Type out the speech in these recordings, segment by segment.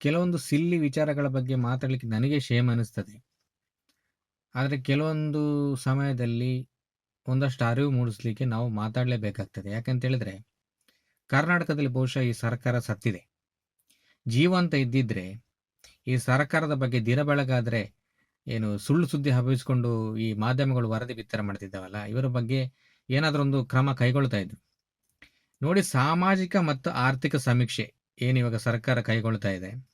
ಕೆಲವೊಂದು ಸಿಲ್ಲಿ ವಿಚಾರಗಳ ಬಗ್ಗೆ ಮಾತಾಡಲಿಕ್ಕೆ ನನಗೆ ಶೇಮ್ ಅನ್ನಿಸ್ತದೆ. ಆದರೆ ಕೆಲವೊಂದು ಸಮಯದಲ್ಲಿ ಒಂದಷ್ಟು ಅರಿವು ಮೂಡಿಸ್ಲಿಕ್ಕೆ ನಾವು ಮಾತಾಡಲೇಬೇಕಾಗ್ತದೆ. ಯಾಕಂತ ಹೇಳಿದ್ರೆ, ಕರ್ನಾಟಕದಲ್ಲಿ ಬಹುಶಃ ಈ ಸರ್ಕಾರ ಸತ್ತಿದೆ. ಜೀವಂತ ಇದ್ದಿದ್ರೆ, ಈ ಸರ್ಕಾರದ ಬಗ್ಗೆ ದಿನ ಬೆಳಗಾದ್ರೆ ಏನು ಸುಳ್ಳು ಸುದ್ದಿ ಹಬ್ಬಿಸಿಕೊಂಡು ಈ ಮಾಧ್ಯಮಗಳು ವರದಿ ಬಿತ್ತರ ಮಾಡ್ತಿದ್ದಾವಲ್ಲ, ಇವರ ಬಗ್ಗೆ ಏನಾದರೂ ಒಂದು ಕ್ರಮ ಕೈಗೊಳ್ತಾ ಇದ್ರು. ನೋಡಿ, ಸಾಮಾಜಿಕ ಮತ್ತು ಆರ್ಥಿಕ ಸಮೀಕ್ಷೆ ಏನು ಇವಾಗ ಸರ್ಕಾರ ಕೈಗೊಳ್ತಾ ಇದೆ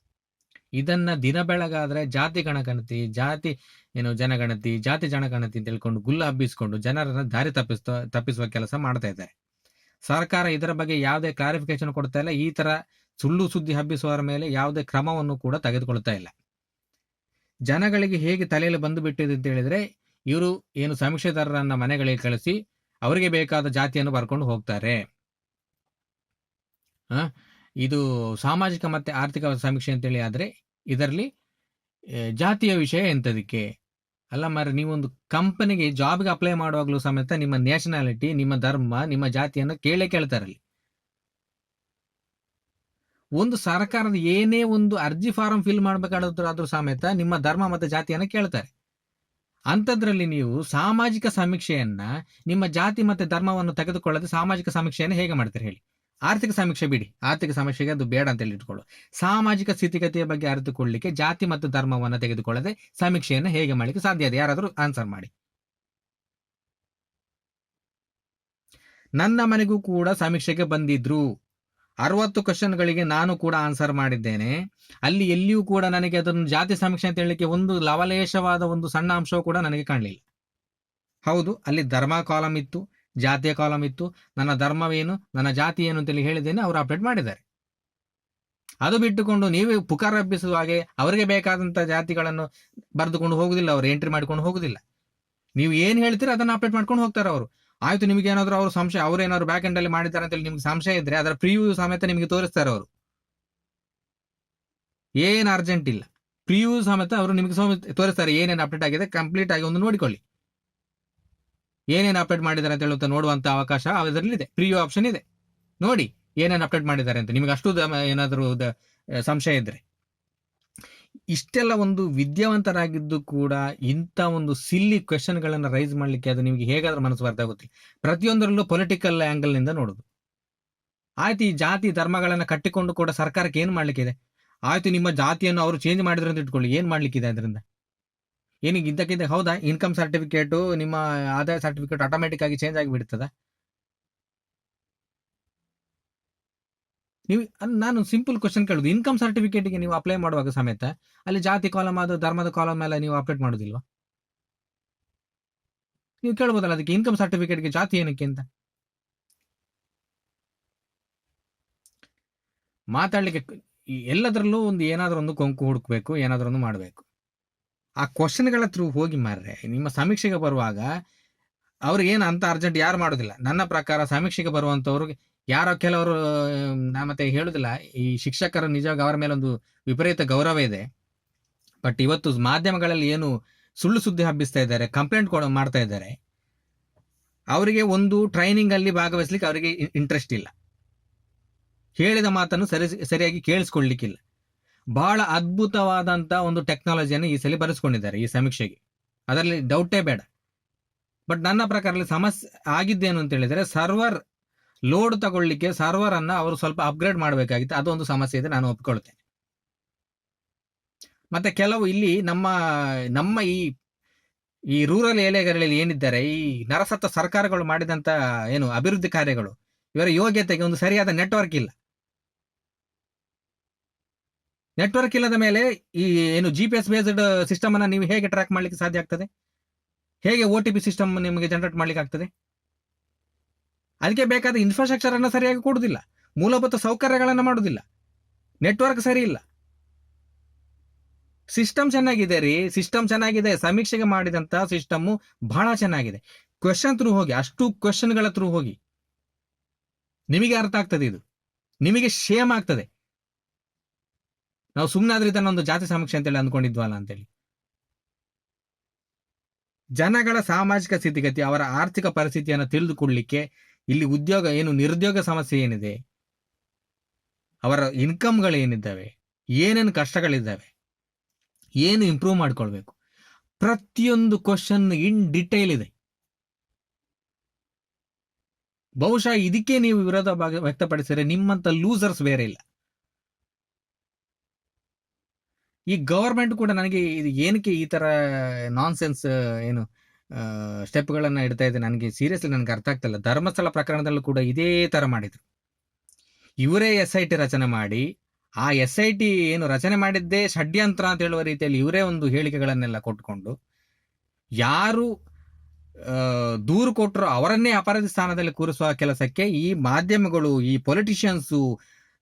ಇದನ್ನ ದಿನ ಬೆಳಗಾದ್ರೆ ಜಾತಿ ಗಣಗಣತಿ, ಜಾತಿ, ಏನು ಜನಗಣತಿ, ಜಾತಿ ಜನಗಣತಿ ಅಂತ ಹೇಳ್ಕೊಂಡು ಗುಲ್ಲ ಹಬ್ಬಿಸ್ಕೊಂಡು ಜನರನ್ನ ದಾರಿ ತಪ್ಪಿಸ್ತ, ತಪ್ಪಿಸುವ ಕೆಲಸ ಮಾಡ್ತಾ ಇದ್ದಾರೆ. ಸರ್ಕಾರ ಇದರ ಬಗ್ಗೆ ಯಾವುದೇ ಕ್ಲಾರಿಫಿಕೇಶನ್ ಕೊಡ್ತಾ ಇಲ್ಲ. ಈ ತರ ಸುಳ್ಳು ಸುದ್ದಿ ಹಬ್ಬಿಸುವವರ ಮೇಲೆ ಯಾವುದೇ ಕ್ರಮವನ್ನು ಕೂಡ ತೆಗೆದುಕೊಳ್ತಾ ಇಲ್ಲ. ಜನಗಳಿಗೆ ಹೇಗೆ ತಲೆಯಲ್ಲಿ ಬಂದು ಬಿಟ್ಟಿದೆ ಅಂತ ಹೇಳಿದ್ರೆ, ಇವರು ಏನು ಸಮೀಕ್ಷೆದಾರರನ್ನ ಮನೆಗಳಿಗೆ ಕಳಿಸಿ, ಅವರಿಗೆ ಬೇಕಾದ ಜಾತಿಯನ್ನು ಬರ್ಕೊಂಡು ಹೋಗ್ತಾರೆ. ಇದು ಸಾಮಾಜಿಕ ಮತ್ತೆ ಆರ್ಥಿಕ ಸಮೀಕ್ಷೆ ಅಂತೇಳಿ ಆದ್ರೆ ಇದರಲ್ಲಿ ಜಾತಿಯ ವಿಷಯ ಎಂಥದಕ್ಕೆ ಅಲ್ಲ ಮಾರ ನೀವೊಂದು ಕಂಪನಿಗೆ ಜಾಬ್ಗೆ ಅಪ್ಲೈ ಮಾಡುವಾಗಲೂ ಸಮೇತ ನಿಮ್ಮ ನ್ಯಾಷನಾಲಿಟಿ ನಿಮ್ಮ ಧರ್ಮ, ನಿಮ್ಮ ಜಾತಿಯನ್ನು ಕೇಳೇ ಕೇಳ್ತಾರಲ್ಲಿ ಒಂದು ಸರ್ಕಾರದ ಏನೇ ಒಂದು ಅರ್ಜಿ ಫಾರಂ ಫಿಲ್ ಮಾಡಬೇಕಾದ್ರೂ ಸಮೇತ ನಿಮ್ಮ ಧರ್ಮ ಮತ್ತು ಜಾತಿಯನ್ನು ಕೇಳ್ತಾರೆ. ಅಂಥದ್ರಲ್ಲಿ ನೀವು ಸಾಮಾಜಿಕ ಸಮೀಕ್ಷೆಯನ್ನ, ನಿಮ್ಮ ಜಾತಿ ಮತ್ತೆ ಧರ್ಮವನ್ನು ತೆಗೆದುಕೊಳ್ಳದೆ ಸಾಮಾಜಿಕ ಸಮೀಕ್ಷೆಯನ್ನು ಹೇಗೆ ಮಾಡ್ತೀರಿ ಹೇಳಿ. ಆರ್ಥಿಕ ಸಮೀಕ್ಷೆ ಬಿಡಿ. ಆರ್ಥಿಕ ಸಮೀಕ್ಷೆಗೆ ಅದು ಬೇಡ ಅಂತ ಹೇಳಿ ಇಟ್ಕೊಳ್ಳು ಸಾಮಾಜಿಕ ಸ್ಥಿತಿಗತಿಯ ಬಗ್ಗೆ ಅರಿತುಕೊಳ್ಳಿಕ್ಕೆ ಜಾತಿ ಮತ್ತು ಧರ್ಮವನ್ನು ತೆಗೆದುಕೊಳ್ಳದೆ ಸಮೀಕ್ಷೆಯನ್ನು ಹೇಗೆ ಮಾಡಲಿಕ್ಕೆ ಸಾಧ್ಯ ಇದೆ? ಯಾರಾದರೂ ಆನ್ಸರ್ ಮಾಡಿ. ನನ್ನ ಮನೆಗೂ ಕೂಡ ಸಮೀಕ್ಷೆಗೆ ಬಂದಿದ್ರು. ಅರವತ್ತು ಕ್ವಶನ್ಗಳಿಗೆ ನಾನು ಕೂಡ ಆನ್ಸರ್ ಮಾಡಿದ್ದೇನೆ. ಅಲ್ಲಿ ಎಲ್ಲಿಯೂ ಕೂಡ ನನಗೆ ಅದನ್ನು ಜಾತಿ ಸಮೀಕ್ಷೆ ಅಂತ ಹೇಳಲಿಕ್ಕೆ ಒಂದು ಲವಲೇಶವಾದ ಒಂದು ಸಣ್ಣ ಅಂಶವೂ ಕೂಡ ನನಗೆ ಕಾಣಲಿಲ್ಲ. ಹೌದು, ಅಲ್ಲಿ ಧರ್ಮ ಕಾಲಮ್ ಇತ್ತು. ಜಾತಿಯ ಕಾಲಮ್ ಇತ್ತು. ನನ್ನ ಧರ್ಮವೇನು, ನನ್ನ ಜಾತಿ ಏನು ಅಂತೇಳಿ ಹೇಳಿದ್ದೇನೆ, ಅವರು ಅಪ್ಡೇಟ್ ಮಾಡಿದ್ದಾರೆ. ಅದು ಬಿಟ್ಟುಕೊಂಡು ನೀವೇ ಪುಕಾರ ಹಾಗೆ ಅವರಿಗೆ ಬೇಕಾದಂತ ಜಾತಿಗಳನ್ನು ಬರೆದುಕೊಂಡು ಹೋಗುದಿಲ್ಲ, ಅವರು ಎಂಟ್ರಿ ಮಾಡ್ಕೊಂಡು ಹೋಗುದಿಲ್ಲ. ನೀವು ಏನ್ ಹೇಳ್ತೀರ ಅದನ್ನ ಅಪ್ಡೇಟ್ ಮಾಡ್ಕೊಂಡು ಹೋಗ್ತಾರೆ ಅವರು. ಆಯ್ತು, ನಿಮಗೆ ಏನಾದ್ರು ಅವರು ಸಂಶಯ, ಅವ್ರ ಏನಾದ್ರು ಬ್ಯಾಕ್ ಎಂಡ್ ಅಲ್ಲಿ ಮಾಡಿದ್ದಾರೆ ಅಂತ ಹೇಳಿ ನಿಮ್ಗೆ ಸಂಶಯ ಇದ್ರೆ ಅದರ ಪ್ರಿವ್ಯೂ ಸಮೇತ ನಿಮಗೆ ತೋರಿಸ್ತಾರೆ ಅವರು. ಏನ್ ಅರ್ಜೆಂಟ್ ಇಲ್ಲ. ಪ್ರಿವ್ಯೂ ಸಮೇತ ಅವರು ನಿಮಗೆ ತೋರಿಸ್ತಾರೆ ಏನೇನು ಅಪ್ಡೇಟ್ ಆಗಿದೆ ಕಂಪ್ಲೀಟ್ ಆಗಿ ಒಂದು ನೋಡಿಕೊಳ್ಳಿ. ಏನೇನು ಅಪ್ಡೇಟ್ ಮಾಡಿದ್ದಾರೆ ಅಂತ ಹೇಳುವಂತ ನೋಡುವಂತ ಅವಕಾಶ ಅದರಲ್ಲಿದೆ. ಪ್ರಿವ್ಯೂ ಆಪ್ಷನ್ ಇದೆ. ನೋಡಿ, ಏನೇನು ಅಪ್ಡೇಟ್ ಮಾಡಿದ್ದಾರೆ ಅಂತ. ನಿಮಗೆ ಅಷ್ಟು ಏನಾದರೂ ಸಂಶಯ ಇದ್ರೆ. ಇಷ್ಟೆಲ್ಲ ಒಂದು ವಿದ್ಯಾವಂತರಾಗಿದ್ದು ಕೂಡ ಇಂಥ ಒಂದು ಸಿಲ್ಲಿ ಕ್ವೆಶನ್ಗಳನ್ನು ರೈಸ್ ಮಾಡ್ಲಿಕ್ಕೆ ಅದು ನಿಮಗೆ ಹೇಗಾದ್ರೂ ಮನಸ್ಸು ಬರ್ತಾ ಗೊತ್ತಿಲ್ಲ ಪ್ರತಿಯೊಂದರಲ್ಲೂ ಪೊಲಿಟಿಕಲ್ ಆಂಗಲ್ನಿಂದ ನೋಡುದು. ಆಯ್ತು, ಈ ಜಾತಿ ಧರ್ಮಗಳನ್ನ ಕಟ್ಟಿಕೊಂಡು ಕೂಡ ಸರ್ಕಾರಕ್ಕೆ ಏನ್ ಮಾಡ್ಲಿಕ್ಕಿದೆ? ಆಯ್ತು, ನಿಮ್ಮ ಜಾತಿಯನ್ನು ಅವರು ಚೇಂಜ್ ಮಾಡಿದ್ರು ಅಂತ ಇಟ್ಕೊಳ್ಳಿ. ಏನ್ ಮಾಡ್ಲಿಕ್ಕಿದೆ ಅದರಿಂದ? ಏನಿಗೆ ಇದ್ದಕ್ಕಿದ್ದ ಹೌದಾ? ಇನ್ಕಮ್ ಸರ್ಟಿಫಿಕೇಟು ನಿಮ್ಮ ಆದಾಯ ಸರ್ಟಿಫಿಕೇಟ್ ಆಟೋಮೆಟಿಕ್ ಆಗಿ ಚೇಂಜ್ ಆಗಿ ಬಿಡ್ತದ ನೀವು ನಾನು ಸಿಂಪಲ್ ಕ್ವಶನ್ ಕೇಳುದು. ಇನ್ಕಮ್ ಸರ್ಟಿಫಿಕೇಟ್ಗೆ ನೀವು ಅಪ್ಲೈ ಮಾಡುವಾಗ ಸಮೇತ ಅಲ್ಲಿ ಜಾತಿ ಕಾಲಮ್ ಅದು ಧರ್ಮದ ಕಾಲಮ್ ಎಲ್ಲ ನೀವು ಅಪ್ಡೇಟ್ ಮಾಡೋದಿಲ್ವಾ? ನೀವು ಕೇಳ್ಬೋದಲ್ಲ ಅದಕ್ಕೆ ಇನ್ಕಮ್ ಸರ್ಟಿಫಿಕೇಟ್ಗೆ ಜಾತಿ ಏನಕ್ಕೆ ಅಂತ? ಮಾತಾಡ್ಲಿಕ್ಕೆ, ಎಲ್ಲದರಲ್ಲೂ ಒಂದು ಏನಾದ್ರೂ ಒಂದು ಕೊಂಕು ಹುಡುಕ್ಬೇಕು, ಏನಾದ್ರೂ ಒಂದು ಮಾಡಬೇಕು. ಆ ಕ್ವಶನ್ಗಳ ಥ್ರೂ ಹೋಗಿ ಮಾರ್ರೆ. ನಿಮ್ಮ ಸಮೀಕ್ಷೆಗೆ ಬರುವಾಗ ಅವ್ರಿಗೆ ಏನು ಅಂತ ಅರ್ಜೆಂಟ್ ಯಾರು ಮಾಡೋದಿಲ್ಲ. ನನ್ನ ಪ್ರಕಾರ ಸಮೀಕ್ಷೆಗೆ ಬರುವಂಥವ್ರಿಗೆ ಯಾರೋ ಕೆಲವರು ನಾ ಮತ್ತೆ ಹೇಳುದಿಲ್ಲ. ಈ ಶಿಕ್ಷಕರು ನಿಜವಾಗಿ ಅವರ ಮೇಲೆ ಒಂದು ವಿಪರೀತ ಗೌರವ ಇದೆ. ಬಟ್ ಇವತ್ತು ಮಾಧ್ಯಮಗಳಲ್ಲಿ ಏನು ಸುಳ್ಳು ಸುದ್ದಿ ಹಬ್ಬಿಸ್ತಾ ಇದ್ದಾರೆ ಕಂಪ್ಲೇಂಟ್ ಕೊಡ, ಮಾಡ್ತಾ ಇದ್ದಾರೆ, ಅವರಿಗೆ ಒಂದು ಟ್ರೈನಿಂಗ್ ಅಲ್ಲಿ ಭಾಗವಹಿಸ್ಲಿಕ್ಕೆ ಅವರಿಗೆ ಇಂಟ್ರೆಸ್ಟ್ ಇಲ್ಲ. ಹೇಳಿದ ಮಾತನ್ನು ಸರಿ, ಸರಿಯಾಗಿ ಕೇಳಿಸ್ಕೊಳ್ಲಿಕ್ಕಿಲ್ಲ. ಬಹಳ ಅದ್ಭುತವಾದಂತ ಒಂದು ಟೆಕ್ನಾಲಜಿಯನ್ನು ಈ ಸಲ ಬರೆಸ್ಕೊಂಡಿದ್ದಾರೆ ಈ ಸಮೀಕ್ಷೆಗೆ. ಅದರಲ್ಲಿ ಡೌಟೇ ಬೇಡ. ಬಟ್ ನನ್ನ ಪ್ರಕಾರ ಸಮಸ್ಯೆ ಆಗಿದ್ದೇನು ಅಂತ ಹೇಳಿದರೆ ಸರ್ವರ್ ಲೋಡ್ ತಗೊಳ್ಳಿಕ್ಕೆ ಸರ್ವರ್ ಅನ್ನ ಅವರು ಸ್ವಲ್ಪ ಅಪ್ಗ್ರೇಡ್ ಮಾಡಬೇಕಾಗಿತ್ತು. ಅದೊಂದು ಸಮಸ್ಯೆ ಇದೆ, ನಾನು ಒಪ್ಕೊಳ್ತೇನೆ. ಮತ್ತೆ ಕೆಲವು ಇಲ್ಲಿ ನಮ್ಮ ನಮ್ಮ ಈ ಈ ರೂರಲ್ ಏರಿಯಾಗಳಲ್ಲಿ ಏನಿದ್ದಾರೆ, ಈ ನರಸತ್ವ ಸರ್ಕಾರಗಳು ಮಾಡಿದಂತ ಏನು ಅಭಿವೃದ್ಧಿ ಕಾರ್ಯಗಳು, ಇವರ ಯೋಗ್ಯತೆಗೆ ಒಂದು ಸರಿಯಾದ ನೆಟ್ವರ್ಕ್ ಇಲ್ಲ. ನೆಟ್ವರ್ಕ್ ಇಲ್ಲದ ಮೇಲೆ ಈ ಏನು G P S based system ಅನ್ನ ನೀವು ಹೇಗೆ ಟ್ರ್ಯಾಕ್ ಮಾಡ್ಲಿಕ್ಕೆ ಸಾಧ್ಯ ಆಗ್ತದೆ? ಹೇಗೆ ಒ ಟಿ ಪಿ ಸಿಸ್ಟಮ್ ನಿಮಗೆ ಜನರೇಟ್ ಮಾಡ್ಲಿಕ್ಕೆ ಆಗ್ತದೆ? ಅದಕ್ಕೆ ಬೇಕಾದ ಇನ್ಫ್ರಾಸ್ಟ್ರಕ್ಚರ್ ಅನ್ನ ಸರಿಯಾಗಿ ಕೊಡುದಿಲ್ಲ. ಮೂಲಭೂತ ಸೌಕರ್ಯಗಳನ್ನ ಮಾಡುವುದಿಲ್ಲ ನೆಟ್ವರ್ಕ್ ಸರಿ ಇಲ್ಲ. ಸಿಸ್ಟಮ್ ಚೆನ್ನಾಗಿದೆ ರೀ. ಸಿಸ್ಟಮ್ ಚೆನ್ನಾಗಿದೆ. ಸಮೀಕ್ಷೆಗೆ ಮಾಡಿದಂತ ಸಿಸ್ಟಮ್ ಬಹಳ ಚೆನ್ನಾಗಿದೆ. ಕ್ವೆಶನ್ ಥ್ರೂ ಹೋಗಿ, ಅಷ್ಟು ಕ್ವೆಶನ್ಗಳ ಥ್ರೂ ಹೋಗಿ. ನಿಮಗೆ ಅರ್ಥ ಆಗ್ತದೆ ಇದು. ನಿಮಗೆ ಶೇಮ್ ಆಗ್ತದೆ. ನಾವು ಸುಮ್ಮನಾದ್ರೆ ಇದನ್ನ ಒಂದು ಜಾತಿ ಸಮೀಕ್ಷೆ ಅಂತೇಳಿ ಅಂದ್ಕೊಂಡಿದ್ವಲ್ಲ ಅಂತೇಳಿ. ಜನಗಳ ಸಾಮಾಜಿಕ ಸ್ಥಿತಿಗತಿ, ಅವರ ಆರ್ಥಿಕ ಪರಿಸ್ಥಿತಿಯನ್ನು ತಿಳಿದುಕೊಳ್ಳಿಕ್ಕೆ ಇಲ್ಲಿ ಉದ್ಯೋಗ ಏನು, ನಿರುದ್ಯೋಗ ಸಮಸ್ಯೆ ಏನಿದೆ? ಅವರ ಇನ್ಕಮ್ಗಳು ಏನಿದ್ದಾವೆ? ಏನೇನು ಕಷ್ಟಗಳಿದ್ದಾವೆ? ಏನು ಇಂಪ್ರೂವ್ ಮಾಡ್ಕೊಳ್ಬೇಕು? ಪ್ರತಿಯೊಂದು ಕ್ವಶನ್ ಇನ್ ಡಿಟೇಲ್ ಇದೆ. ಬಹುಶಃ ಇದಕ್ಕೆ ನೀವು ವಿರೋಧ ವ್ಯಕ್ತಪಡಿಸಿದ್ರೆ ನಿಮ್ಮಂತ ಲೂಸರ್ಸ್ ಬೇರೆ ಇಲ್ಲ. ಈ ಗವರ್ಮೆಂಟ್ ಕೂಡ ನನಗೆ ಇದು ಏನಕ್ಕೆ ಈ ತರ ನಾನ್ಸೆನ್ಸ್ ಏನು ಸ್ಟೆಪ್ಗಳನ್ನು ಇಡ್ತಾ ಇದೆ ನನಗೆ ಸೀರಿಯಸ್ಲಿ ನನಗೆ ಅರ್ಥ ಆಗ್ತಿಲ್ಲ ಧರ್ಮಸ್ಥಳ ಪ್ರಕರಣದಲ್ಲೂ ಕೂಡ ಇದೇ ತರ ಮಾಡಿದ್ರು. ಇವರೇ ಎಸ್ ಐ ಟಿ ರಚನೆ ಮಾಡಿ, ಆ ಎಸ್ ಐ ಟಿ ಏನು ರಚನೆ ಮಾಡಿದ್ದೇ ಷಡ್ಯಂತ್ರ ಅಂತ ಹೇಳುವ ರೀತಿಯಲ್ಲಿ ಇವರೇ ಒಂದು ಹೇಳಿಕೆಗಳನ್ನೆಲ್ಲ ಕೊಟ್ಕೊಂಡು, ಯಾರು ದೂರು ಕೊಟ್ಟರು ಅವರನ್ನೇ ಅಪರಾಧಿ ಸ್ಥಾನದಲ್ಲಿ ಕೂರಿಸುವ ಕೆಲಸಕ್ಕೆ ಈ ಮಾಧ್ಯಮಗಳು, ಈ ಪೊಲಿಟಿಷಿಯನ್ಸು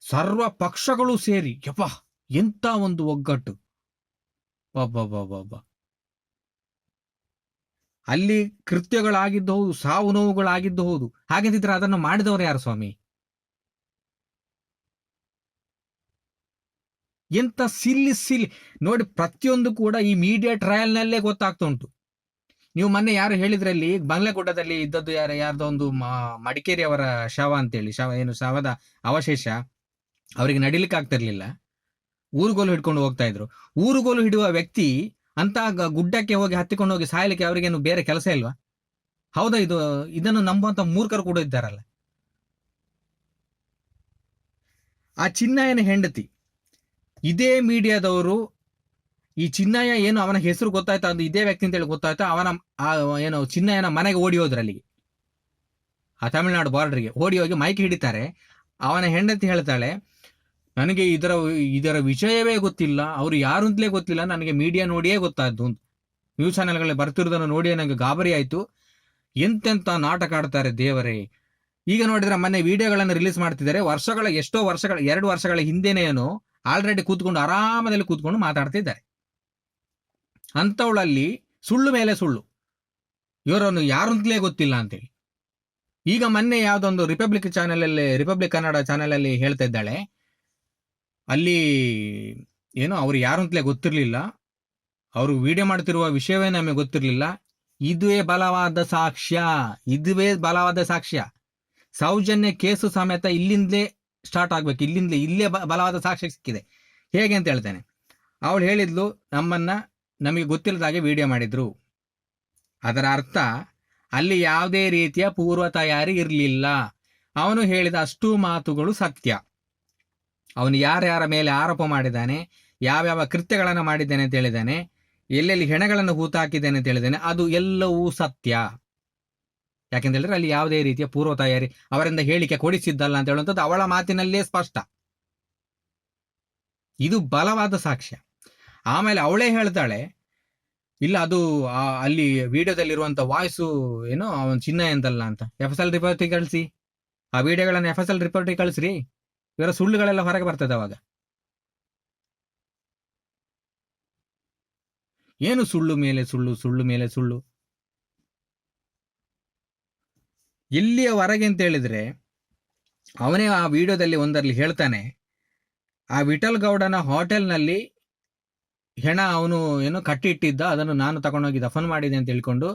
ಸರ್ವ ಪಕ್ಷಗಳು ಸೇರಿ, ಯಪ್ಪ! ಎಂತ ಒಂದು ಒಗ್ಗಟ್ಟು? ಬಾಬಾ ಅಲ್ಲಿ ಕೃತ್ಯಗಳಾಗಿದ್ದು ಹೌದು ಸಾವು ನೋವುಗಳಾಗಿದ್ದು ಹೌದು ಹಾಗೆಂದಿದ್ರೆ ಅದನ್ನು ಮಾಡಿದವರು ಯಾರು ಸ್ವಾಮಿ? ಎಂತ ಸಿಲ್ಲಿ ಸಿಲ್ಲಿ. ನೋಡಿ, ಪ್ರತಿಯೊಂದು ಕೂಡ ಈ ಮೀಡಿಯಾ ಟ್ರಯಲ್ ನಲ್ಲೇ ಗೊತ್ತಾಗ್ತಾ ಉಂಟು. ನೀವು ಮೊನ್ನೆ ಯಾರು ಹೇಳಿದ್ರಲ್ಲಿ, ಬಂಗ್ಲೆಗುಡ್ಡದಲ್ಲಿ ಇದ್ದದ್ದು ಯಾರ, ಯಾರ್ದೋ ಒಂದು ಮಡಿಕೇರಿ ಅವರ ಶವ ಅಂತೇಳಿ, ಶವ, ಏನು, ಶವದ ಅವಶೇಷ, ಅವರಿಗೆ ನಡಿಲಿಕ್ಕೆ ಆಗ್ತಿರ್ಲಿಲ್ಲ ಊರುಗೋಲು ಹಿಡ್ಕೊಂಡು ಹೋಗ್ತಾ ಇದ್ರು. ಊರುಗೋಲು ಹಿಡುವ ವ್ಯಕ್ತಿ ಅಂತ ಗುಡ್ಡಕ್ಕೆ ಹೋಗಿ ಹತ್ತಿಕೊಂಡು ಹೋಗಿ ಸಾಯಲಿಕ್ಕೆ ಅವರಿಗೇನು ಬೇರೆ ಕೆಲಸ ಇಲ್ವಾ? ಹೌದಾ ಇದು, ಇದನ್ನು ನಂಬುವಂತ ಮೂರ್ಖರು ಕೂಡ ಇದ್ದಾರಲ್ಲ. ಆ ಚಿನ್ನಯ್ಯನ ಹೆಂಡತಿ, ಇದೇ ಮೀಡಿಯಾದವರು ಈ ಚಿನ್ನಯ್ಯ ಏನು ಅವನ ಹೆಸರು ಗೊತ್ತಾಯ್ತಾ ಅದು ಇದೇ ವ್ಯಕ್ತಿ ಅಂತೇಳಿ ಗೊತ್ತಾಯ್ತಾ ಅವನ ಏನು ಚಿನ್ನಯ್ಯನ ಮನೆಗೆ ಓಡಿ ಹೋದ್ರಲ್ಲಿಗೆ ಆ ತಮಿಳುನಾಡು ಬಾರ್ಡರ್ಗೆ ಓಡಿ ಹೋಗಿ ಮೈಕ್ ಹಿಡಿತಾರೆ. ಅವನ ಹೆಂಡತಿ ಹೇಳ್ತಾಳೆ ನನಗೆ ಇದರ ಇದರ ವಿಷಯವೇ ಗೊತ್ತಿಲ್ಲ. ಅವರು ಯಾರು ಅಂತಲೇ ಗೊತ್ತಿಲ್ಲ. ನನಗೆ ಮೀಡಿಯಾ ನೋಡಿಯೇ ಗೊತ್ತಾಯ್ತು. ಅಂತ ನ್ಯೂಸ್ ಚಾನೆಲ್ಗಳಲ್ಲಿ ಬರ್ತಿರೋದನ್ನು ನೋಡಿ ನನಗೆ ಗಾಬರಿ ಆಯಿತು. ಎಂತೆಂಥ ನಾಟಕ ಆಡ್ತಾರೆ ದೇವರೇ. ಈಗ ನೋಡಿದ್ರೆ ಮೊನ್ನೆ ವಿಡಿಯೋಗಳನ್ನು ರಿಲೀಸ್ ಮಾಡ್ತಿದ್ದಾರೆ. ವರ್ಷಗಳ, ಎಷ್ಟೋ ವರ್ಷಗಳ, ಎರಡು ವರ್ಷಗಳ ಹಿಂದೆನೇನು ಆಲ್ರೆಡಿ ಕೂತ್ಕೊಂಡು ಆರಾಮದಲ್ಲಿ ಕೂತ್ಕೊಂಡು ಮಾತಾಡ್ತಿದ್ದಾರೆ ಅಂಥವಳಲ್ಲಿ ಸುಳ್ಳು ಮೇಲೆ ಸುಳ್ಳು. ಇವರನ್ನು ಅಂತಲೇ ಗೊತ್ತಿಲ್ಲ ಅಂತೇಳಿ. ಈಗ ಮೊನ್ನೆ ಯಾವುದೊಂದು ರಿಪಬ್ಲಿಕ್ ಚಾನೆಲಲ್ಲಿ ರಿಪಬ್ಲಿಕ್ ಕನ್ನಡ ಚಾನೆಲ್ ಅಲ್ಲಿ ಹೇಳ್ತಾ ಇದ್ದಾಳೆ. ಅಲ್ಲಿ ಏನು ಅವ್ರು ಯಾರು ಅಂತಲೇ ಗೊತ್ತಿರಲಿಲ್ಲ. ಅವರು ವಿಡಿಯೋ ಮಾಡ್ತಿರುವ ವಿಷಯವೇ ನಮಗೆ ಗೊತ್ತಿರಲಿಲ್ಲ. ಇದುವೇ ಬಲವಾದ ಸಾಕ್ಷ್ಯ, ಇದುವೇ ಬಲವಾದ ಸಾಕ್ಷ್ಯ. ಸೌಜನ್ಯ ಕೇಸು ಸಮೇತ ಇಲ್ಲಿಂದಲೇ ಸ್ಟಾರ್ಟ್ ಆಗ್ಬೇಕು. ಇಲ್ಲಿಂದಲೇ, ಇಲ್ಲೇ ಬಲವಾದ ಸಾಕ್ಷ್ಯ ಸಿಕ್ಕಿದೆ. ಹೇಗೆ ಅಂತ ಹೇಳ್ತೇನೆ. ಅವಳು ಹೇಳಿದ್ಲು, ನಮ್ಮನ್ನ ನಮಗೆ ಗೊತ್ತಿಲ್ಲದ ಹಾಗೆ ವಿಡಿಯೋ ಮಾಡಿದ್ರು. ಅದರ ಅರ್ಥ, ಅಲ್ಲಿ ಯಾವುದೇ ರೀತಿಯ ಪೂರ್ವ ತಯಾರಿ ಇರಲಿಲ್ಲ. ಅವನು ಹೇಳಿದ ಅಷ್ಟು ಮಾತುಗಳು ಸತ್ಯ. ಅವನು ಯಾರ್ಯಾರ ಮೇಲೆ ಆರೋಪ ಮಾಡಿದ್ದಾನೆ, ಯಾವ್ಯಾವ ಕೃತ್ಯಗಳನ್ನು ಮಾಡಿದ್ದಾನೆ ಅಂತ ಹೇಳಿದ್ದಾನೆ, ಎಲ್ಲೆಲ್ಲಿ ಹೆಣಗಳನ್ನು ಹೂತಾಕಿದ್ದಾನೆ ಅಂತ ಹೇಳಿದ್ದಾನೆ, ಅದು ಎಲ್ಲವೂ ಸತ್ಯ. ಯಾಕೆಂತ ಹೇಳಿದ್ರೆ ಅಲ್ಲಿ ಯಾವುದೇ ರೀತಿಯ ಪೂರ್ವ ತಯಾರಿ ಅವರಿಂದ ಹೇಳಿಕೆ ಕೊಡಿಸಿದ್ದಲ್ಲ ಅಂತ ಹೇಳುವಂಥದ್ದು ಅವಳ ಮಾತಿನಲ್ಲೇ ಸ್ಪಷ್ಟ. ಇದು ಬಲವಾದ ಸಾಕ್ಷ್ಯ. ಆಮೇಲೆ ಅವಳೇ ಹೇಳ್ತಾಳೆ, ಇಲ್ಲ ಅದು ಅಲ್ಲಿ ವಿಡಿಯೋದಲ್ಲಿರುವಂತ ವಾಯ್ಸು ಏನೋ ಅವನ್ ಚಿನ್ನ ಎಂದಲ್ಲ ಅಂತ. ಎಫ್ ಎಸ್ ಎಲ್ ರಿಪೋರ್ಟಿಗೆ ಕಳಿಸಿ. ಆ ವಿಡಿಯೋಗಳನ್ನು ಎಫ್ ಎಸ್ ಎಲ್ ರಿಪೋರ್ಟಿಗೆ ಕಳಿಸ್ರಿ. ಇವರ ಸುಳ್ಳುಗಳೆಲ್ಲ ಹೊರಗೆ ಬರ್ತದೆ ಅವಾಗ. ಏನು ಸುಳ್ಳು ಮೇಲೆ ಸುಳ್ಳು ಸುಳ್ಳು ಮೇಲೆ ಸುಳ್ಳು? ಎಲ್ಲಿಯವರೆಗೆ ಅಂತ ಹೇಳಿದ್ರೆ, ಅವನೇ ಆ ವಿಡಿಯೋದಲ್ಲಿ ಒಂದರಲ್ಲಿ ಹೇಳ್ತಾನೆ, ಆ ವಿಠಲ್ ಗೌಡನ ಹೋಟೆಲ್ನಲ್ಲಿ ಹೆಣ ಅವನು ಏನು ಕಟ್ಟಿಟ್ಟಿದ್ದ, ಅದನ್ನು ನಾನು ತಗೊಂಡೋಗಿ ದಫನ್ ಮಾಡಿದೆ ಅಂತ ಹೇಳ್ಕೊಂಡು,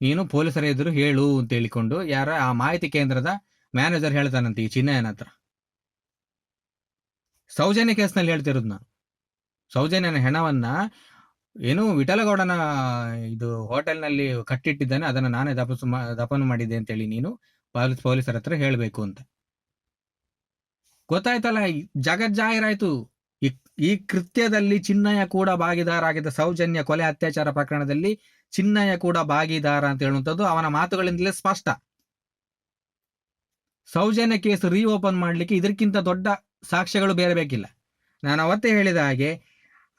ನೀನು ಪೊಲೀಸರ ಎದುರು ಹೇಳು ಅಂತ ಹೇಳಿಕೊಂಡು, ಯಾರ ಆ ಮಾಹಿತಿ ಕೇಂದ್ರದ ಮ್ಯಾನೇಜರ್ ಹೇಳ್ತಾನಂತೆ ಈ ಚಿನ್ನಯನ ಹತ್ರ. ಸೌಜನ್ಯ ಕೇಸ್ನಲ್ಲಿ ಹೇಳ್ತಿರೋದು ನಾನು ಸೌಜನ್ಯನ ಹೆಣವನ್ನ ಏನು ವಿಠಲಗೌಡನ ಇದು ಹೋಟೆಲ್ನಲ್ಲಿ ಕಟ್ಟಿಟ್ಟಿದ್ದಾನೆ, ಅದನ್ನ ನಾನೇ ದಪಸು ದಪನ ಮಾಡಿದೆ ಅಂತ ಅಂತೇಳಿ ನೀನು ಪೊಲೀಸ್, ಪೊಲೀಸರ ಹತ್ರ ಹೇಳಬೇಕು ಅಂತ. ಗೊತ್ತಾಯ್ತಲ್ಲ, ಈ ಜಗಜ್ಜಾಹಿರಾಯ್ತು ಈ ಈ ಕೃತ್ಯದಲ್ಲಿ ಚಿನ್ನಯ್ಯ ಕೂಡ ಭಾಗಿದಾರ ಆಗಿದ್ದ ಸೌಜನ್ಯ ಕೊಲೆ ಅತ್ಯಾಚಾರ ಪ್ರಕರಣದಲ್ಲಿ ಚಿನ್ನಯ್ಯ ಕೂಡ ಭಾಗಿದಾರ ಅಂತ ಹೇಳುವಂಥದ್ದು ಅವನ ಮಾತುಗಳಿಂದಲೇ ಸ್ಪಷ್ಟ. ಸೌಜನ್ಯ ಕೇಸ್ ರೀಓಪನ್ ಮಾಡ್ಲಿಕ್ಕೆ ಇದಕ್ಕಿಂತ ದೊಡ್ಡ ಸಾಕ್ಷ್ಯಗಳು ಬೇರೆ ಬೇಕಿಲ್ಲ. ನಾನು ಅವತ್ತೇ ಹೇಳಿದ ಹಾಗೆ,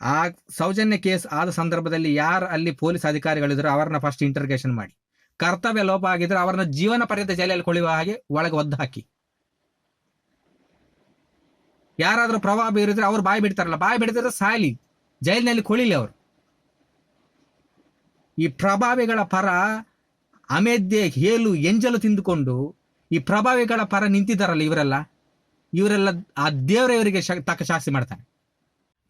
ಆ ಸೌಜನ್ಯ ಕೇಸ್ ಆದ ಸಂದರ್ಭದಲ್ಲಿ ಯಾರು ಅಲ್ಲಿ ಪೊಲೀಸ್ ಅಧಿಕಾರಿಗಳಿದ್ರು ಅವರನ್ನ ಫಸ್ಟ್ ಇಂಟರ್ಗೇಷನ್ ಮಾಡಿ. ಕರ್ತವ್ಯ ಲೋಪ ಆಗಿದ್ರೆ ಅವರನ್ನ ಜೀವನ ಪರ್ಯಂತ ಜೈಲಲ್ಲಿ ಕೊಳಿಯುವ ಹಾಗೆ ಒಳಗೆ ಒದ್ದು ಹಾಕಿ. ಯಾರಾದ್ರೂ ಪ್ರಭಾವ ಬೀರಿದ್ರೆ ಅವ್ರು ಬಾಯಿ ಬಿಡ್ತಾರಲ್ಲ, ಬಾಯಿ ಬಿಡಿದ್ರೆ ಸಾಯಲಿ. ಜೈಲಿನಲ್ಲಿ ಕೊಳಿಲಿ ಅವರು. ಈ ಪ್ರಭಾವಿಗಳ ಪರ ಅಮೇದ್ಯ ಹೇಲು, ಎಂಜಲು ತಿಂದುಕೊಂಡು ಈ ಪ್ರಭಾವಿಗಳ ಪರ ನಿಂತಿದ್ದಾರಲ್ಲ ಇವರೆಲ್ಲ. ಇವರೆಲ್ಲ ಆ ದೇವರ ಇವರಿಗೆ ತಕ್ಕ ಶಾಸ್ತಿ ಮಾಡ್ತಾನೆ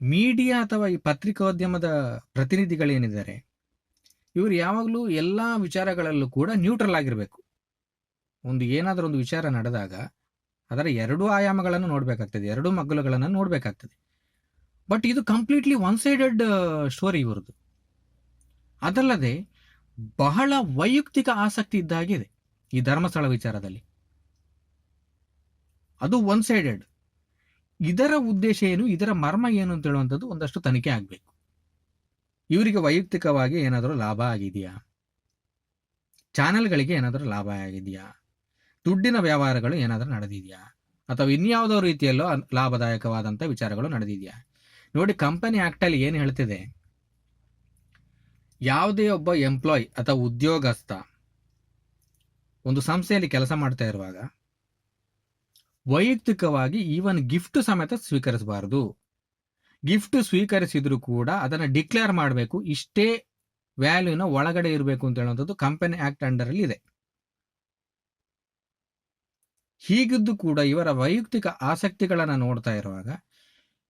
ಮೀಡಿಯಾ ಅಥವಾ ಈ ಪತ್ರಿಕೋದ್ಯಮದ ಪ್ರತಿನಿಧಿಗಳೇನಿದ್ದಾರೆ, ಇವರು ಯಾವಾಗಲೂ ಎಲ್ಲ ವಿಚಾರಗಳಲ್ಲೂ ಕೂಡ ನ್ಯೂಟ್ರಲ್ ಆಗಿರಬೇಕು. ಒಂದು ಏನಾದರೂ ಒಂದು ವಿಚಾರ ನಡೆದಾಗ ಅದರ ಎರಡೂ ಆಯಾಮಗಳನ್ನು ನೋಡಬೇಕಾಗ್ತದೆ, ಎರಡೂ ಮಗ್ಗಲುಗಳನ್ನು ನೋಡಬೇಕಾಗ್ತದೆ. ಬಟ್ ಇದು ಕಂಪ್ಲೀಟ್ಲಿ ಒನ್ ಸೈಡೆಡ್ ಸ್ಟೋರಿ ಇವರದು ಅದಲ್ಲದೆ ಬಹಳ ವೈಯಕ್ತಿಕ ಆಸಕ್ತಿ ಇದ್ದಾಗಿದೆ ಈ ಧರ್ಮಸ್ಥಳ ವಿಚಾರದಲ್ಲಿ. ಅದು ಒನ್ ಸೈಡೆಡ್ ಇದರ ಉದ್ದೇಶ ಏನು? ಇದರ ಮರ್ಮ ಏನು ಅಂತ ಹೇಳುವಂಥದ್ದು ಒಂದಷ್ಟು ತನಿಖೆ ಆಗಬೇಕು. ಇವರಿಗೆ ವೈಯಕ್ತಿಕವಾಗಿ ಏನಾದರೂ ಲಾಭ ಆಗಿದೆಯಾ? ಚಾನೆಲ್ಗಳಿಗೆ ಏನಾದರೂ ಲಾಭ ಆಗಿದೆಯಾ? ದುಡ್ಡಿನ ವ್ಯವಹಾರಗಳು ಏನಾದರೂ ನಡೆದಿದೆಯಾ? ಅಥವಾ ಇನ್ಯಾವುದೋ ರೀತಿಯಲ್ಲೋ ಲಾಭದಾಯಕವಾದಂಥ ವಿಚಾರಗಳು ನಡೆದಿದೆಯಾ? ನೋಡಿ, ಕಂಪನಿ ಆ್ಯಕ್ಟಲ್ಲಿ ಏನು ಹೇಳ್ತಿದೆ? ಯಾವುದೇ ಒಬ್ಬ ಎಂಪ್ಲಾಯ್ ಅಥವಾ ಉದ್ಯೋಗಸ್ಥ ಒಂದು ಸಂಸ್ಥೆಯಲ್ಲಿ ಕೆಲಸ ಮಾಡ್ತಾ ಇರುವಾಗ ವೈಯಕ್ತಿಕವಾಗಿ ಈವನ್ ಗಿಫ್ಟ್ ಸಮೇತ ಸ್ವೀಕರಿಸಬಾರದು. ಗಿಫ್ಟ್ ಸ್ವೀಕರಿಸಿದ್ರು ಕೂಡ ಅದನ್ನು ಡಿಕ್ಲೇರ್ ಮಾಡಬೇಕು. ಇಷ್ಟೇ ವ್ಯಾಲ್ಯೂನ ಒಳಗಡೆ ಇರಬೇಕು ಅಂತ ಹೇಳುವಂಥದ್ದು ಕಂಪನಿ ಆಕ್ಟ್ ಅಂಡರ್ ಅಲ್ಲಿ ಇದೆ. ಹೀಗಿದ್ದು ಕೂಡ ಇವರ ವೈಯಕ್ತಿಕ ಆಸಕ್ತಿಗಳನ್ನು ನೋಡ್ತಾ ಇರುವಾಗ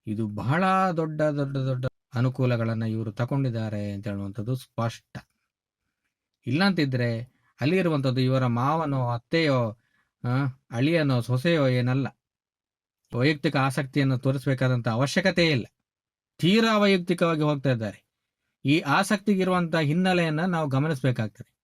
ಇದು ಬಹಳ ದೊಡ್ಡ ದೊಡ್ಡ ದೊಡ್ಡ ಅನುಕೂಲಗಳನ್ನು ಇವರು ತಗೊಂಡಿದ್ದಾರೆ ಅಂತ ಹೇಳುವಂಥದ್ದು ಸ್ಪಷ್ಟ. ಇಲ್ಲಂತಿದ್ರೆ ಅಲ್ಲಿ ಇರುವಂಥದ್ದು ಇವರ ಮಾವನೋ, ಅತ್ತೆಯೋ ಅಳಿಯನೋ ಸೊಸೆಯೋ ಏನಲ್ಲ. ವೈಯಕ್ತಿಕ ಆಸಕ್ತಿಯನ್ನು ತೋರಿಸಬೇಕಾದಂಥ ಅವಶ್ಯಕತೆ ಇಲ್ಲ. ತೀರಾ ವೈಯಕ್ತಿಕವಾಗಿ ಹೋಗ್ತಾ ಇದ್ದಾರೆ. ಈ ಆಸಕ್ತಿಗಿರುವಂತಹ ಹಿನ್ನೆಲೆಯನ್ನ ನಾವು ಗಮನಿಸಬೇಕಾಗ್ತದೆ.